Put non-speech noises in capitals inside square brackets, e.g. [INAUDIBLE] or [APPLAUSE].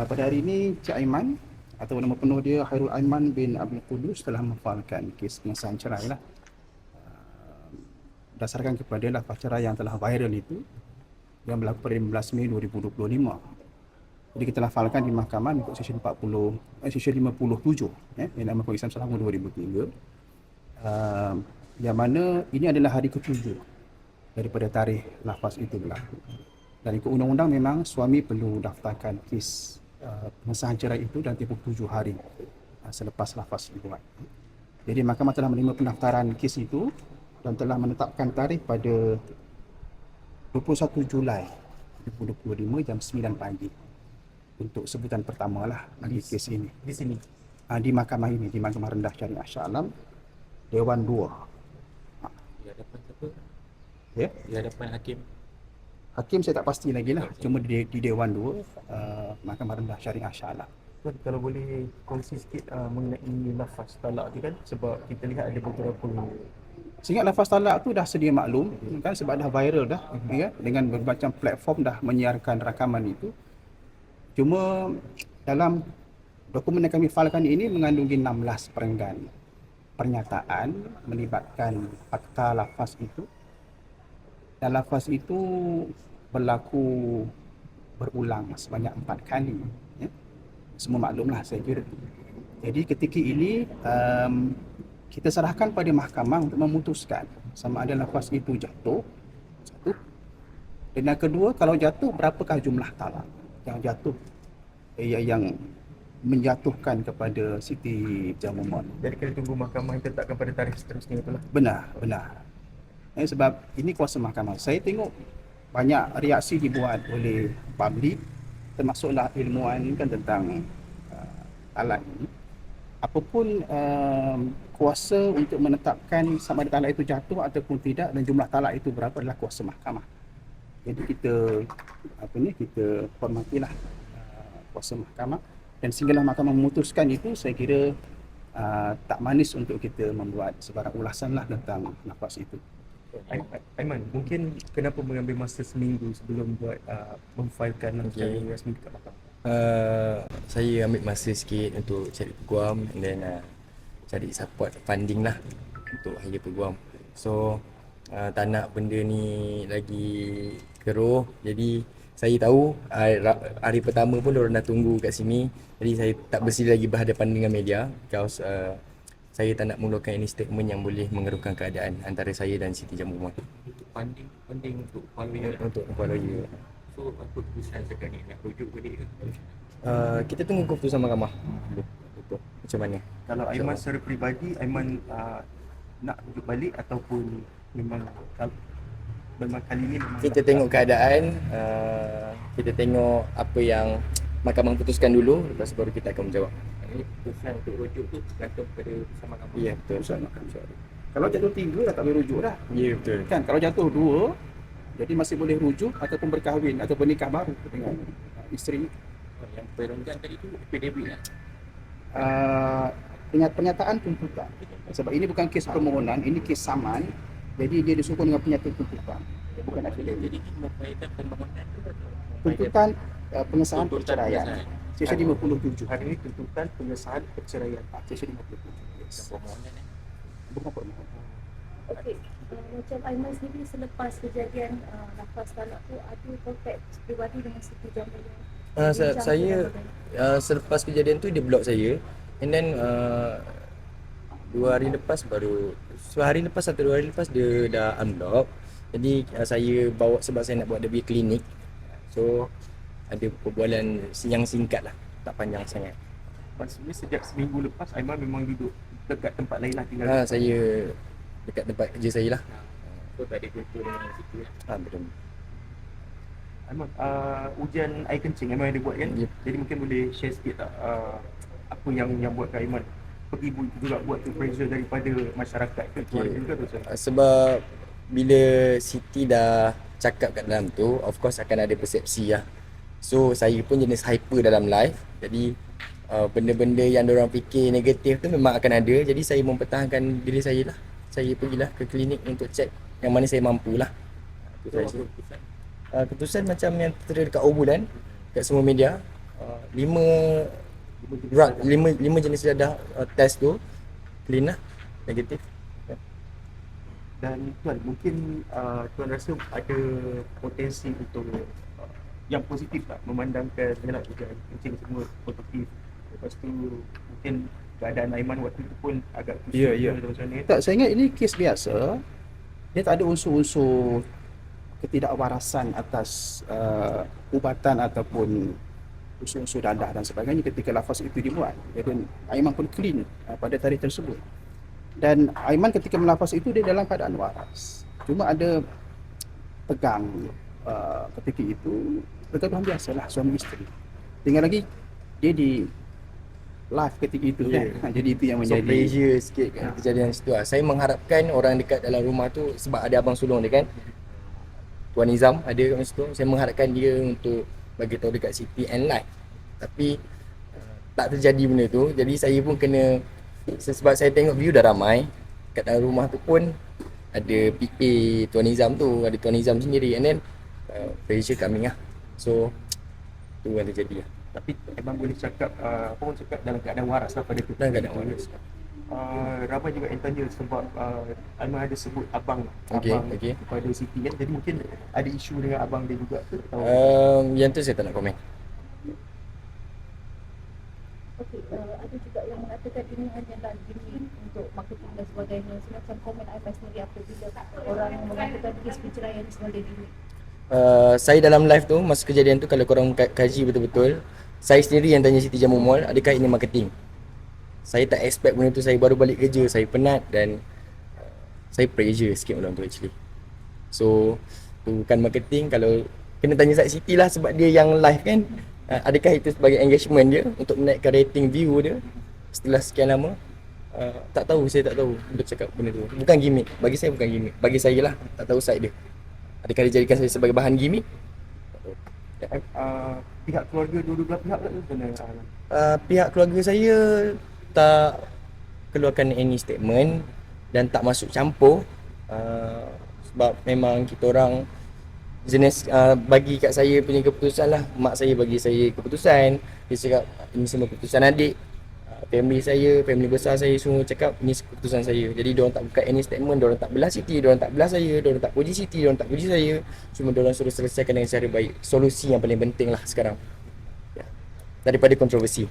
Uh, pada hari ini Cik Aiman atau nama penuh dia Hairul Aiman bin Abdul Qudus telah memfalkan kes pengesahan cerai lah. Uh, berdasarkan kepada lafaz cerai yang telah viral itu yang berlaku pada 15 Mei 2025. Jadi kita lafalkan di mahkamah untuk sesi 40 eh, sesi 57 eh yang nama pengesahan selama 2003. Uh, yang mana ini adalah hari ketujuh daripada tarikh lafaz itu berlaku. Dan ikut undang-undang memang suami perlu daftarkan kes uh, pengesahan cerai itu dalam tempoh tujuh hari uh, selepas lafaz dibuat. Jadi mahkamah telah menerima pendaftaran kes itu dan telah menetapkan tarikh pada 21 Julai 2025 jam 9 pagi untuk sebutan pertama lah bagi kes ini. Di sini. Uh, di mahkamah ini, di Mahkamah Rendah Syariah Shah Alam, Dewan 2. Di hadapan siapa? Ya. Di hadapan hakim. Hakim saya tak pasti lagi lah. Cuma di, di Dewan 2, uh, Mahkamah Rendah Syariah Shah. Tuan kalau boleh kongsi sikit uh, mengenai lafaz talak tu kan sebab kita lihat ada beberapa Sehingga lafaz talak tu dah sedia maklum kan sebab dah viral dah ya dengan berbagai platform dah menyiarkan rakaman itu. Cuma dalam dokumen yang kami filekan ini mengandungi 16 perenggan pernyataan melibatkan fakta lafaz itu. Dan lafaz itu berlaku berulang sebanyak empat kali. Ya. Semua maklumlah saya kira. Jadi ketika ini um, kita serahkan pada mahkamah untuk memutuskan sama ada lafaz itu jatuh satu dan yang kedua kalau jatuh berapakah jumlah talak yang jatuh eh, yang menjatuhkan kepada Siti Jamumon jadi kita tunggu mahkamah yang tetapkan pada tarikh seterusnya itulah. benar benar eh, sebab ini kuasa mahkamah saya tengok banyak reaksi dibuat oleh publik termasuklah ilmuwan kan tentang uh, talak ini apapun um, kuasa untuk menetapkan sama ada talak itu jatuh ataupun tidak dan jumlah talak itu berapa adalah kuasa mahkamah. Jadi kita apa ni kita hormatilah uh, kuasa mahkamah dan sehinggalah mahkamah memutuskan itu saya kira uh, tak manis untuk kita membuat sebarang ulasan lah tentang nafas itu. Ai- Ai- Aiman, mungkin kenapa mengambil masa seminggu sebelum buat uh, memfailkan okay. Secara rasmi dekat mahkamah? Uh, saya ambil masa sikit untuk cari peguam and then uh, cari support funding lah untuk hire peguam. So uh, tak nak benda ni lagi keruh. Jadi saya tahu ra- hari pertama pun orang dah tunggu kat sini. Jadi saya tak bersedia lagi berhadapan dengan media because uh, saya tak nak mengeluarkan any statement yang boleh mengeruhkan keadaan antara saya dan Siti Jamumah. funding funding untuk following Untuk Kuala so apa keputusan sekarang ni? Nak rujuk balik ke Uh, kita tunggu keputusan mahkamah. Dulu. Macam mana? Kalau Aiman secara peribadi, Aiman uh, nak rujuk balik ataupun memang kal- memang kali ni memang kita tengok keadaan uh, kita tengok apa yang mahkamah putuskan dulu lepas baru kita akan menjawab ini keputusan untuk rujuk tu bergantung pada putusan mahkamah ya betul Putusan mahkamah. Kalau jatuh tiga dah tak boleh rujuk dah. ya betul. Kan kalau jatuh dua jadi masih boleh rujuk ataupun berkahwin ataupun nikah baru. Dengan isteri. Yang perenggan tadi tu PDB lah uh, penyataan, penyataan tuntutan sebab ini bukan kes permohonan ini kes saman. Jadi dia disokong dengan penyataan tuntutan Bukan affidavit jadi tuntutan uh, pengesahan Tuntutan perceraian. sesi 57 hari ini tuntutan pengesahan perceraian. Ah, sesi 57 yes. permohonan eh? Bukan permohonan Okey, uh, macam Aiman sendiri selepas kejadian uh, nafas talak tu ada kontak pribadi dengan Siti Jamil. uh, sa- saya uh, selepas kejadian tu dia block saya. And then uh, dua hari lepas baru sehari lepas atau dua hari lepas dia dah unblock jadi uh, saya bawa sebab saya nak buat dia punya klinik so ada perbualan yang singkat lah tak panjang sangat Maksudnya sejak seminggu lepas Aiman memang duduk dekat tempat lain lah tinggal. Ha, saya dekat tempat kerja saya lah. so tak ada jumpa dengan situ lah Ha, betul. Aiman, uh, ujian air kencing Aiman ada buat kan? Yep. Jadi mungkin boleh share sikit tak uh, apa yang yang buat Aiman pergi juga buat tu pressure daripada masyarakat ke keluarga ke tu Sebab bila Siti dah cakap kat dalam tu, of course akan ada persepsi lah. So saya pun jenis hyper dalam live. Jadi uh, benda-benda yang orang fikir negatif tu memang akan ada. Jadi saya mempertahankan diri saya lah. Saya pergilah ke klinik untuk check yang mana saya mampu lah. Itu keputusan uh, keputusan macam yang tertera dekat obrolan kat semua media uh, lima drug lima lima jenis dadah uh, test tu clean lah negatif Dan Tuan mungkin uh, Tuan rasa ada potensi untuk uh, yang positif tak memandangkan yalah ujian kencing semua positif. Lepas tu mungkin keadaan Aiman waktu tu pun agak kusut Ya, ya. ke macam ni. Tak, saya ingat ini kes biasa. Dia tak ada unsur-unsur ketidakwarasan atas uh, ubatan ataupun unsur-unsur dadah dan sebagainya ketika lafaz itu dibuat. Jadi Aiman pun clean uh, pada tarikh tersebut. Dan Aiman ketika melafaz itu dia dalam keadaan waras. Cuma ada tegang uh, ketika itu pergaduhan biasalah suami isteri. Tinggal lagi dia di live ketika itu Ya. kan. [LAUGHS] Jadi itu yang So menjadi pressure sikit kan kejadian situ lah. Saya mengharapkan orang dekat dalam rumah tu sebab ada abang sulung dia kan. Tuan Nizam ada kat situ. Saya mengharapkan dia untuk bagi tahu dekat City and Light. Tapi uh, tak terjadi benda tu. Jadi saya pun kena sebab saya tengok view dah ramai kat dalam rumah tu pun ada PA Tuan Nizam tu, ada Tuan Nizam sendiri and then uh, pressure coming lah. So tu yang terjadi lah. Tapi Aiman boleh cakap uh, apa orang cakap dalam keadaan waras lah pada tu. Dalam keadaan waras. Uh, ramai juga yang tanya sebab uh, Aiman ada sebut abang Okey, abang okey. kepada Siti kan. Jadi mungkin ada isu dengan abang dia juga ke atau Um, yang tu saya tak nak komen. Okey, uh, ada juga yang mengatakan ini hanyalah gimmick untuk marketing dan sebagainya. Semacam komen Aiman sendiri apabila orang mengatakan kes perceraian ini sebagai gimmick. Uh, saya dalam live tu masa kejadian tu kalau korang ka- kaji betul-betul saya sendiri yang tanya Siti Jamu Mall adakah ini marketing saya tak expect benda tu saya baru balik kerja saya penat dan uh, saya pressure sikit orang tu actually so tu bukan marketing kalau kena tanya Sat Siti lah sebab dia yang live kan uh, adakah itu sebagai engagement dia untuk menaikkan rating view dia setelah sekian lama? Uh, tak tahu saya tak tahu untuk cakap benda tu. Bukan gimmick. Bagi saya bukan gimmick. Bagi saya lah tak tahu side dia. Adakah dia jadikan saya sebagai bahan gimmick? uh, pihak keluarga dua-dua belah pihak tu kena Uh, pihak keluarga saya tak keluarkan any statement dan tak masuk campur. Uh, sebab memang kita orang jenis uh, bagi kat saya punya keputusan lah. Mak saya bagi saya keputusan. Dia cakap ini semua keputusan adik. Uh, family saya family besar saya semua cakap ini keputusan saya. Jadi dia orang tak buka any statement. Dia orang tak belah Siti dia orang tak belah saya. Dia orang tak puji Siti dia orang tak puji saya. Cuma dia orang suruh selesaikan dengan cara baik. Solusi yang paling penting lah sekarang. Ya. daripada kontroversi